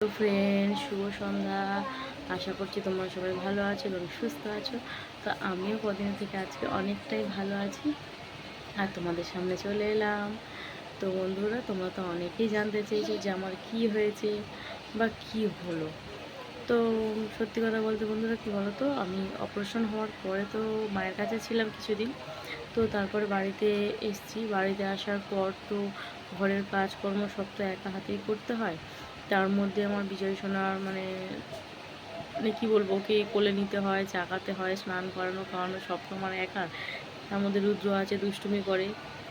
তো ফ্রেন্ড শুভ সন্ধ্যা। আশা করছি তোমরা সবাই ভালো আছো এবং সুস্থ আছো। তো আমিও কদিন থেকে আজকে অনেকটাই ভালো আছি। আর তোমাদের সামনে চলে এলাম। তো বন্ধুরা, তোমরা তো অনেকেই জানতে চেয়েছো যে আমার কি হয়েছে বা কি হলো। তো সত্যি কথা বলতে বন্ধুরা, কী বলো তো আমি অপারেশন হওয়ার পরে তো মায়ের কাছে ছিলাম কিছুদিন। তো তারপরে বাড়িতে এসছি। বাড়িতে আসার পর তো ঘরের কাজকর্ম সব তো একা হাতেই করতে হয়। তার মধ্যে আমার বিজয় সোনার মানে মানে কী বলব, ওকে কোলে নিতে হয় চাকাতে হয়, স্নান করানো, খাওয়ানো, সব তো আমার একা তার মধ্যে রুদ্র আছে, দুষ্টুমি করে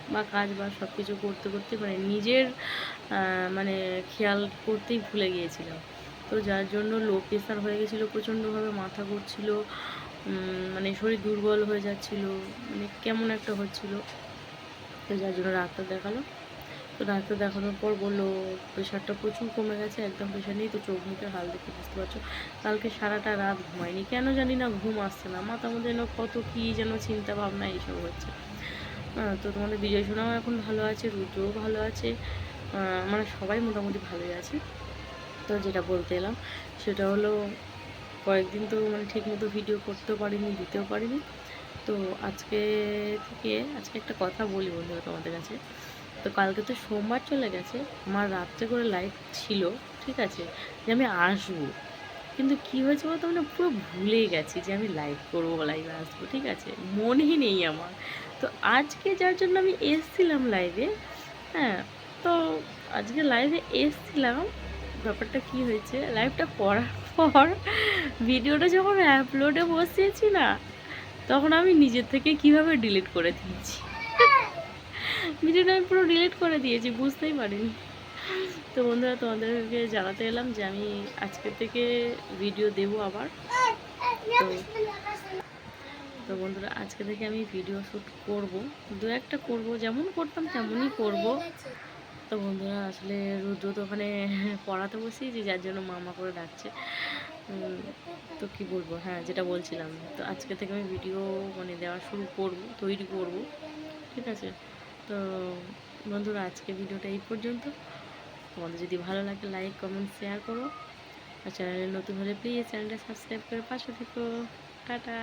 বা কাজ বা সব কিছু করতে করতে মানে নিজের মানে খেয়াল করতেই ভুলে গিয়েছিলাম তো যার জন্য লো প্রেশার হয়ে গেছিল, প্রচণ্ডভাবে মাথা ঘুরছিল মানে শরীর দুর্বল হয়ে যাচ্ছিল মানে কেমন একটা হচ্ছিল। তো যার জন্য ডাক্তার দেখাল। তো ডাক্তার দেখানোর পর বলল, প্রেশারটা প্রচুর কমে গেছে, একদম প্রেশার নেই, তো চোখ মুখের হাল দেখে বুঝতে পারছ। কালকে সারাটা রাত ঘুমাইনি কেন জানি না, ঘুম আসছে না। মাথার মধ্যে যেন কত কী যেন চিন্তা ভাবনা এইসব হচ্ছে। তো তোমাদের বিজয় সোনাও এখন ভালো আছে, রুদ্রও ভালো আছে। মানে সবাই মোটামুটি ভালোই আছে। তো যেটা বলতে এলাম, সেটা হলো, কয়েকদিন তো মানে ঠিকমতো ভিডিও করতেও পারিনি, দিতেও পারিনি। তো আজকে থেকে, আজকে একটা কথা বলি বন্ধুরা তোমাদের কাছে। তো কালকে তো সোমবার চলে গেছে। আমার রাত্রে করে লাইভ ছিল, ঠিক আছে? যে আমি আসব। কিন্তু কি হয়েছে বলতো? মানে পুরো ভুলেই গেছি যে আমি লাইভ করব লাইভে আসব, ঠিক আছে? মনেই নেই আমার। তো আজকে যার জন্য আমি এসছিলাম লাইভে হ্যাঁ তো আজকে লাইভে এসছিলাম। ব্যাপারটা কি হয়েছে? লাইভটা করার পর ভিডিওটা যখন আপলোডে বসিয়েছি না, তখন আমি নিজের থেকে কীভাবে ডিলিট করে দিয়েছি? ভিডিওটা আমি পুরো ডিলিট করে দিয়েছি, বুঝতেই পারিনি। তো বন্ধুরা, তোমাদেরকে জানাতে এলাম যে আমি আজকে থেকে ভিডিও দেব আবার। তো তো বন্ধুরা, আজকে থেকে আমি ভিডিও শ্যুট করব। দু একটা করব, যেমন করতাম তেমনই করব। তো বন্ধুরা, আসলে রুদ্র তো ওখানে পড়াতে বসিয়েছি, যার জন্য মামা করে ডাকছে। তো কি বলব হ্যাঁ যেটা বলছিলাম। তো আজকে থেকে আমি ভিডিও মানে দেওয়া শুরু করব, তৈরি করব। ঠিক আছে? তো বন্ধুরা আজকে ভিডিওটা এই পর্যন্ত। তোমাদের যদি ভালো লাগে লাইক কমেন্ট শেয়ার করো। আর চ্যানেলে নতুন হলে প্লিজ চ্যানেলটা সাবস্ক্রাইব করে পাশে থেকো। টাটা!